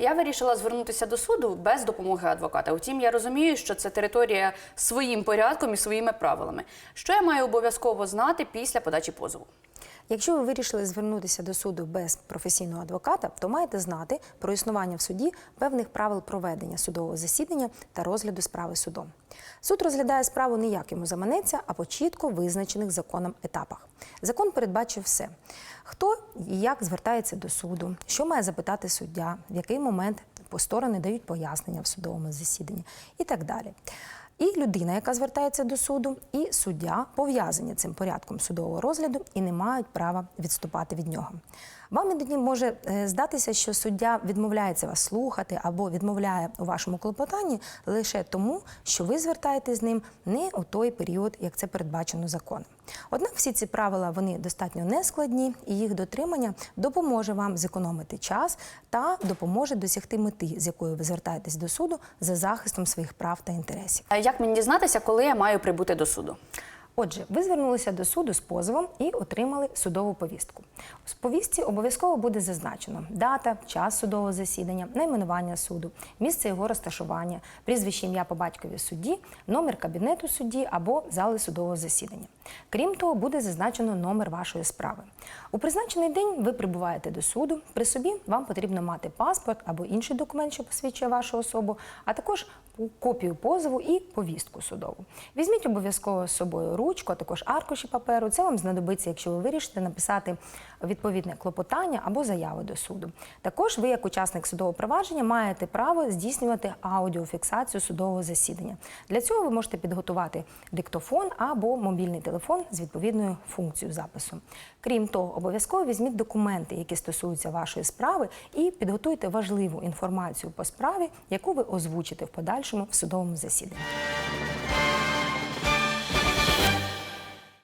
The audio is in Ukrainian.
Я вирішила звернутися до суду без допомоги адвоката. Утім, я розумію, що це територія своїм порядком і своїми правилами. Що я маю обов'язково знати після подачі позову? Якщо ви вирішили звернутися до суду без професійного адвоката, то маєте знати про існування в суді певних правил проведення судового засідання та розгляду справи судом. Суд розглядає справу не як йому заманеться, а по чітко визначених законом етапах. Закон передбачив все: хто і як звертається до суду, що має запитати суддя, в який момент сторони дають пояснення в судовому засіданні і так далі. І людина, яка звертається до суду, і суддя пов'язані цим порядком судового розгляду і не мають права відступати від нього. Вам іноді може е, здатися, що суддя відмовляється вас слухати або відмовляє у вашому клопотанні лише тому, що ви звертаєтесь з ним не у той період, як це передбачено законом. Однак всі ці правила вони достатньо нескладні, і їх дотримання допоможе вам зекономити час та допоможе досягти мети, з якою ви звертаєтесь до суду за захистом своїх прав та інтересів. А Як мені дізнатися, коли я маю прибути до суду? Отже, ви звернулися до суду з позовом і отримали судову повістку. В повістці обов'язково буде зазначено дата, час судового засідання, найменування суду, місце його розташування, прізвище ім'я по батькові судді, номер кабінету судді або зали судового засідання. Крім того, буде зазначено номер вашої справи. У призначений день ви прибуваєте до суду. При собі вам потрібно мати паспорт або інший документ, що посвідчує вашу особу, а також копію позову і повістку судову. Візьміть обов'язково з собою ручку, а також аркуші паперу. Це вам знадобиться, якщо ви вирішите написати відповідне клопотання або заяву до суду. Також ви, як учасник судового провадження, маєте право здійснювати аудіофіксацію судового засідання. Для цього ви можете підготувати диктофон або мобільний телефон з відповідною функцією запису. Крім того, обов'язково візьміть документи, які стосуються вашої справи, і підготуйте важливу інформацію по справі, яку ви озвучите в подальшому в судовому засіданні.